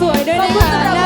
สวยๆด้วยนะคะ